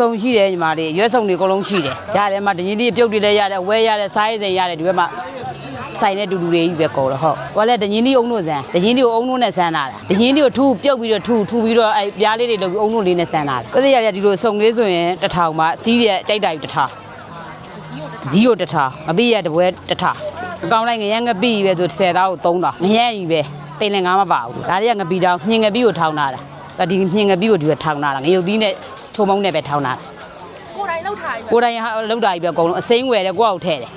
စုံရှိတယ်ညီမလေးရွက်စုံတွေအကုန်လုံးရှိတယ်ရတယ်မှာဒင်းကြီးပြုတ်တွေလည်းရတယ်ဝဲရတယ်စားရည်စိန်ရတယ်ဒီဘက်မှာဆိုင်တဲ့တူတူတွေကြီးပဲကော်တော့ဟုတ်ဟောလဲဒင်းကြီးအုံတို့ဆန်ဒင်းကြီးကိုအုံတို့နဲ့ဆန်လာတာဒင်းကြီးကိုထူပြုတ်ပြီးတော့ထူထူပြီးတော့အဲပြားလေးတွေလုပ်ပြီးအုံတို့လေးနဲ့ဆန်လာတာပြည့်ရရဒီလိုစုံလေးဆိုရင်တစ်ထောင်မှစီးရကြိုက်တာယူတစ်ထောင်ဇီးကိုတစ်ထောင်မပြီးရတပွဲတစ်ထောင်အကောင်လိုက်ငရမ်းငပိပဲဆို10တောင်းကို3တောင်းငရမ်းကြီးပဲပင်လည်းငါမပါဘူးဒါတွေကငပိတောင်းညင်ငပိကိုထောင်းလာတာဒါဒီညင်ငပိကိုဒီကထောင်းလာတာငရုတ်သီးနဲ့ ထုံမုံနဲ့ပဲထောင်းလာတာ ကိုယ်တိုင်လောက်ထားရင် ကိုယ်တိုင်ဟာလောက်တာကြီးပဲအကုန်လုံးအစိမ့်ဝယ်တယ်ကိုယ့်အောက်ထဲတယ်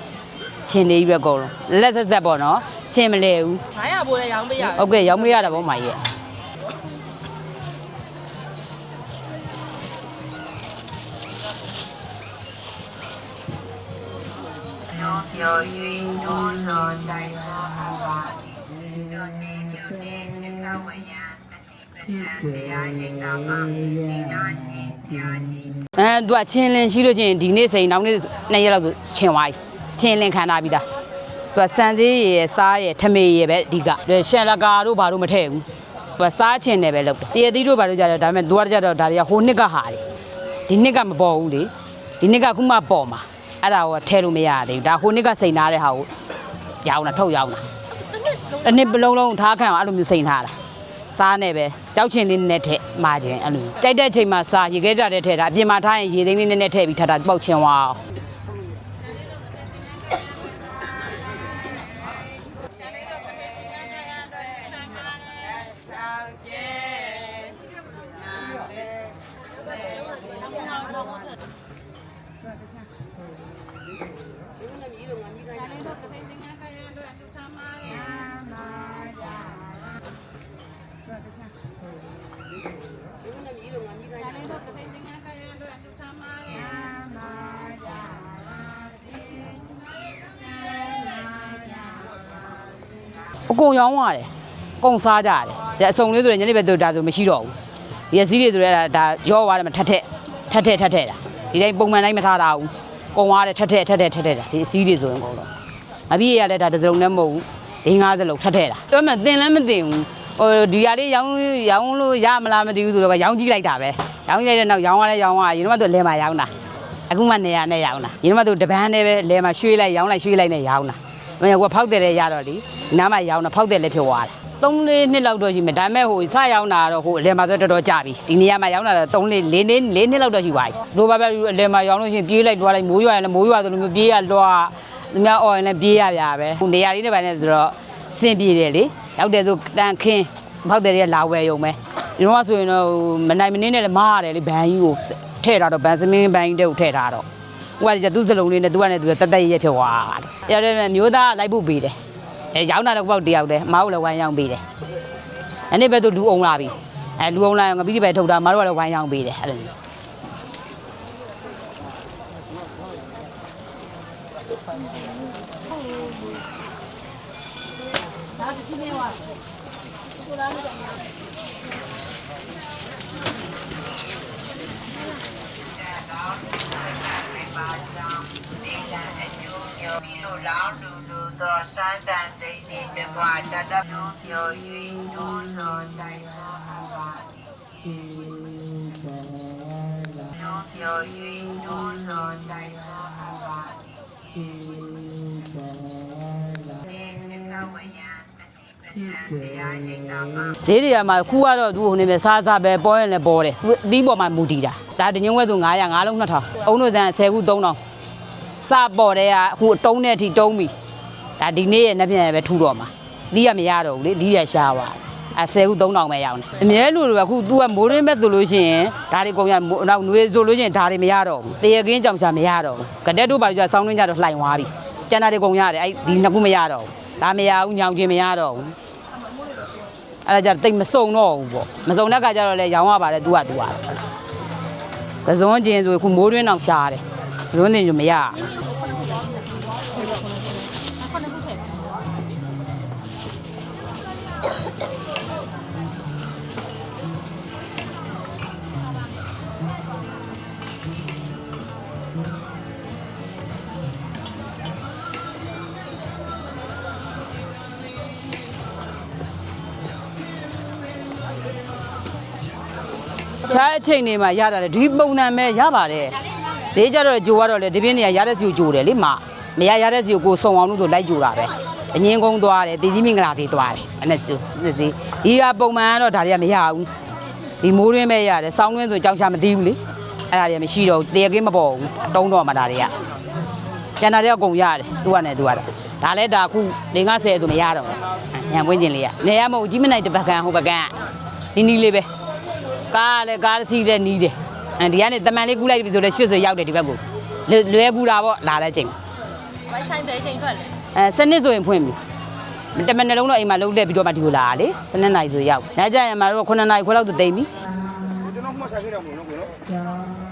ချင်းလေးကြီးပဲအကုန်လုံးလက်ဆက်ဆက်ပေါ့နော်ချင်းမလဲဘူး 900ဘိုးလည်းရောင်းပေးရတယ် ဟုတ်ကဲ့ရောင်းမရတာပေါ့မာကြီးရဲ့ 有云多所在所法，就你就你只看为呀， အဲသူကချင်းလင်းရှိလို့ချင်းဒီနေ့စိန်နောက်နေ့နှစ်ရက်လောက်ဆိုချင်းသွားပြီချင်းလင်းခံထားပြီးသားသူကစံသေးရယ်စားရယ်ထမေရယ်ပဲအဓိကရှန်လကာတို့ဘာတို့မထည့်ဘူးသူကစားချင်းတယ်ပဲလုပ်တယ်တရသီးတို့ဘာတို့ကြတယ်ဒါပေမဲ့သူကကြတော့ဒါတွေကဟိုနှစ်ကဟာတယ်ဒီနှစ်ကမပေါ်ဘူးလေဒီနှစ်ကခုမှပေါ်မှာအဲ့ဒါကိုထဲလို့မရသေးဘူးဒါဟိုနှစ်ကစိန်ထားတဲ့ဟာကိုရောင်းတာထုတ်ရောင်းတာတစ်နှစ်ပလုံးလုံးထားခံအောင်အဲ့လိုမျိုးစိန်ထားတာ စားနဲ့ပဲကြောက်ချင်လေးနဲ့ထည့်မာခြင်းအဲ့လိုကြိုက်တဲ့ချိန်မှာစားရေခဲကြတဲ့ထည့်တာအပြင်မှာထားရင်ရေသိမ်းလေးနဲ့ထည့်ပြီးထားတာပေါက်ချင်သွားအောင် အကုန်ရောင်းရတယ်အကုန်စားကြရတယ်ဒါအစုံလေးဆိုရင်ညနေပဲတို့ဒါဆိုမရှိတော့ဘူးဒီအစည်းတွေဆိုရဲဒါရောသွားတယ်မထက်ထက်ထက်ထက်ထက်ထက်တာဒီတိုင်းပုံမှန်တိုင်းမထားတာဘူးကုန်သွားတယ်ထက်ထက်ထက်ထက်ထက်ထက်တာဒီအစည်းတွေဆိုရင်ကုန်တော့အပြည့်ရလဲဒါတစ်စုံနဲ့မဟုတ်ဘူးဒင်း50လုံးထက်ထက်တာအဲ့မဲ့တင်လည်းမတင်ဘူးဟိုဒီဟာလေးရောင်းရောင်းလို့ရမလားမသိဘူးဆိုတော့ရောင်းကြည့်လိုက်တာပဲရောင်းကြည့်လိုက်တဲ့နောက်ရောင်းရလဲရောင်းရရင်တော့သူလဲမှာရောင်းတာအခုမှနေရနဲ့ရောင်းတာရင်တော့သူတပန်းနဲ့ပဲလဲမှာရွှေ့လိုက်ရောင်းလိုက်ရွှေ့လိုက်နဲ့ရောင်းတာ မင်းကဖောက်တယ်လည်းရတော့လေနားမှာရောင်းတော့ဖောက်တယ်လည်းဖြစ်သွားတယ်သုံးလေးနှစ်လောက်တော့ရှိမယ်ဒါပေမဲ့ဟိုစရောင်းတာတော့ဟိုအလဲမှာဆိုတော်တော်ကြာပြီဒီနေရာမှာရောင်းတာတော့သုံးလေးလေးနှစ်လေးနှစ်လောက်တော့ရှိပါပြီလိုပါပဲအလဲမှာရောင်းလို့ရှိရင်ပြေးလိုက်လွှားလိုက်မိုးရွာရင်လည်းမိုးရွာဆိုလိုမျိုးပြေးရလွှားသူများအော်ရင်လည်းပြေးရပြပဲဟိုနေရာလေးနဲ့ပိုင်းနဲ့ဆိုတော့စင်ပြေတယ်လေရောက်တယ်ဆိုတန်ခင်းဖောက်တယ်တွေကလာဝယ်ရုံပဲဒီတော့ဆိုရင်တော့မနိုင်မနေနဲ့လည်းမားရတယ်လေဘန်ကြီးကိုထည့်ထားတော့ဘန်စမင်းဘန်ကြီးတဲ့ကိုထည့်ထားတော့ ဟိုကသူ့စလုံးလေးနဲ့သူကလည်းသူတက်တက်ရက်ဖြစ်သွားတယ်။ရတဲ့မျိုးသားလိုက်ဖို့ပေးတယ်။အဲရောင်းတာတော့ပေါက်တယောက်တည်းအမားကိုလည်းဝိုင်းရောင်းပေးတယ်။အဲ့ဒီဘက်သူလူအောင်လာပြီ။အဲလူအောင်လာငါပြီးဒီဘက်ထုတ်တာအမားတို့ကလည်းဝိုင်းရောင်းပေးတယ်အဲ့လိုမျိုးမျိုးပြီးလို့လော င်းလူလူသောစမ်းတန်စိတ်တွေတကွာတတမျိုးမျိုး၍တို့သောတိုင်ပါပါမျိုးမျိုး၍တို့သောတိုင်ပါပါနေတကဝယံအတိပဒံတရားရိတ်တာပါဈေးတွေကမှာခုကတော့သူ့ဟိုနေပဲစားစားပဲပေါ်ရင်လည်းပေါ်တယ်သူအသီးပေါ်မှာမူတည်တာဒါတညင်းဝဲဆို900 9လုံး2000အုံးတို့တန်10ခု3000 စပေါ်တဲ့ကအခုအတုံးနဲ့အထိတုံးပြီဒါဒီနေ့ရဲ့နှစ်ပြန်ပဲထူတော့မှာလီးရမရတော့ဘူးလေလီးရရှားသွားအဲ10ခု3000ပဲရောင်းတယ်အမြဲလိုလိုကအခု तू ကမိုးရင်းမဲ့ဆိုလို့ရှိရင်ဒါတွေကုန်ရနောက်နွေဆိုလို့ရှိရင်ဒါတွေမရတော့ဘူးတရကင်းကြောင်ချမရတော့ဘူးကတက်တို့ပါကြဆောင်းနှင်းကြတော့လှိုင်သွားပြီကျန်တာတွေကုန်ရတယ်အဲ့ဒီနှစ်ခုမရတော့ဘူးဒါမရဘူးညောင်ချင်းမရတော့ဘူးအဲ့ဒါကြတိတ်မစုံတော့ဘူးပေါ့မစုံတဲ့ခါကျတော့လေရောင်းရပါတယ်သူကသူကကစုံကျင်ဆိုခုမိုးတွင်းအောင်ရှားတယ်လွန်းတင် ju မရချ ခြားအချိန်တွေမှာရတာလေဒီပုံစံပဲရပါတယ်ဈေးကြတော့ဂျိုကတော့လေဒီပြင်းနေရရတဲ့စီကိုဂျိုတယ်လေမမရရတဲ့စီကိုကိုစုံအောင်လို့ဆိုလိုက်ဂျိုတာပဲအငင်းကုန်းသွားတယ်တည်ကြီးမင်္ဂလာသေးသွားတယ်အဲ့နဲ့ဂျိုဈေးဒီကပုံမှန်ကတော့ဒါတွေကမရဘူးဒီမိုးရင်းပဲရတယ်စောင်းရင်းဆိုကြောက်ချမသိဘူးလေအဲ့ဒါတွေကမရှိတော့ဘူးတရကင်းမပေါ်ဘူးအတုံးတော့မှဒါတွေကကျန်တာတွေကအကုန်ရတယ်သူကနဲ့သူကတော့ဒါလဲဒါခု50ဆိုမရတော့ဘူးညံပွင့်ကျင်လေးကနေရမဟုတ်ကြီးမနိုင်တပတ်ကန်ဟိုဘက်ကန်နီးနီးလေးပဲ ကားလည်းကားစီးတဲ့နီးတယ်အဲဒီကနေတမန်လေးကူးလိုက်ပြီဆိုတော့80ရောက်တယ်ဒီဘက်ကိုလွယ်လွယ်ကူတာပေါ့လာတဲ့ချိန်မိုင်းဆိုင်ပဲချိန်ထွက်လေအဲစနစ်ဆိုရင်ဖွင့်ပြီတမန်နှလုံးတော့အိမ်မှာလုံးလက်ပြီးတော့မှဒီကိုလာတာလေစနစ်နိုင်ဆိုရောက်ညကျရင်မှာတော့9နာရီခွဲလောက်သိမ့်ပြီကျွန်တော်မှတ်ထားခဲ့တာမဟုတ်ဘူးနော်ကိုနော်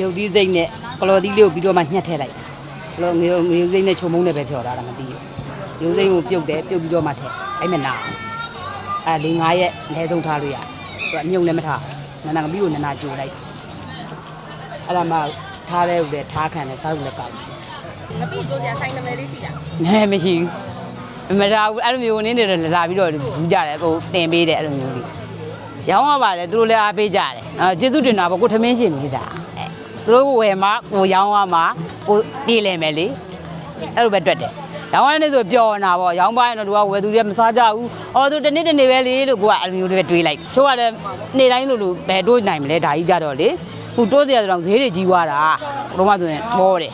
ရုပ်သီးစိတ်နဲ့ကလော်သီးလေးကိုပြီးတော့မှညှက်ထည့်လိုက်ကလော်ငရုတ်ငရုတ်စိတ်နဲ့ခြုံမုံနဲ့ပဲဖြော်တာလားမသိဘူးရုပ်စိတ်ကိုပြုတ်တယ်ပြုတ်ပြီးတော့မှထည့်အဲ့မနာအဲလေး9ရက်လဲဆုံးထားလို့ရတယ်သူကအမြုံလည်းမထားနန္နာကပြီးကိုနန္နာကြိုလိုက်အဲ့ဒါမှ ထားတဲ့ဥတဲ့ထားခံတယ်စားလို့လည်းကောက်မပြီးကြိုးကြဆိုင်နမယ်လေးရှိတာနဲမရှိဘူးမလာဘူးအဲ့လိုမျိုးနင်းနေတော့လာပြီးတော့ယူကြတယ်ဟိုတင်ပေးတယ်အဲ့လိုမျိုးလေးရောင်းရပါတယ်သူတို့လည်းအားပေးကြတယ်အဲကျေးဇူးတင်တာပေါ့ကိုထမင်းရှင်နေတာအဲသူတို့ဝယ်မှာကိုရောင်းရမှာကိုပြေးလဲမယ်လေအဲ့လိုပဲတွက်တယ်ရောင်းရတဲ့နေ့ဆိုပျော်နေတာပေါ့ရောင်းပါရင်တော့သူကဝယ်သူတွေကမစားကြဘူးအော်သူတနေ့တနေ့ပဲလေလို့ကိုကအဲ့လိုမျိုးတွေပဲတွေးလိုက်ချို့ကလည်းနေ့တိုင်းလို့လို့ဘယ်တိုးနိုင်မလဲဒါကြီးကြတော့လေ ဟိုတိုးစရာဆိုတော့ဈေးတွေကြီးသွားတာဘုံမဆိုရင်ပေါ်တယ်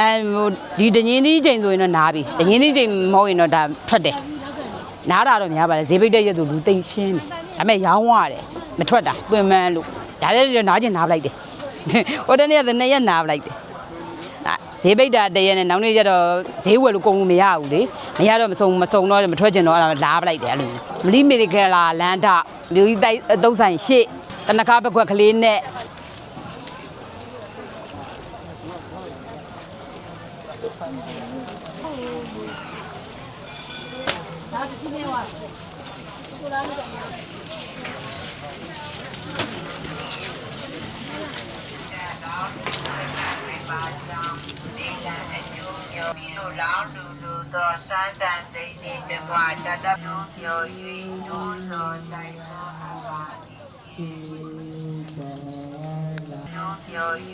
အဲဟိုဒီတငင်းသီးချိန်ဆိုရင်တော့နားပြီတငင်းသီးချိန်မဟုတ်ရင်တော့ဒါထွက်တယ်နားတာတော့များပါလေဈေးပိတ်တဲ့ရက်ဆိုလူသိမ့်ရှင်းတယ်ဒါပေမဲ့ရောင်းရတယ်မထွက်တာပင်မန်းလို့ဒါလည်းနားကျင်နားပလိုက်တယ်ဟိုတနေ့ကနှစ်ရက်နားပလိုက်တယ်အာဈေးပိတ်တာတရက်နဲ့နောက်နေ့ကျတော့ဈေးဝယ်လို့ကုန်လို့မရဘူးလေမရတော့မစုံမစုံတော့မထွက်ကျင်တော့အဲ့ဒါလာပလိုက်တယ်အဲ့လိုမလီမီကလာလန်တာလူကြီးတိုက်အသုံးဆိုင်ရှေ့ တနခါဘက်ခွက်ကလေးနဲ့ပြီးလို့လောင်းလူလူသောစမ်းတန်စိတ်တွေတကွာတတမျိုးပြော၍ဒုသောတိုက်သောပါ မျိုးပြော၍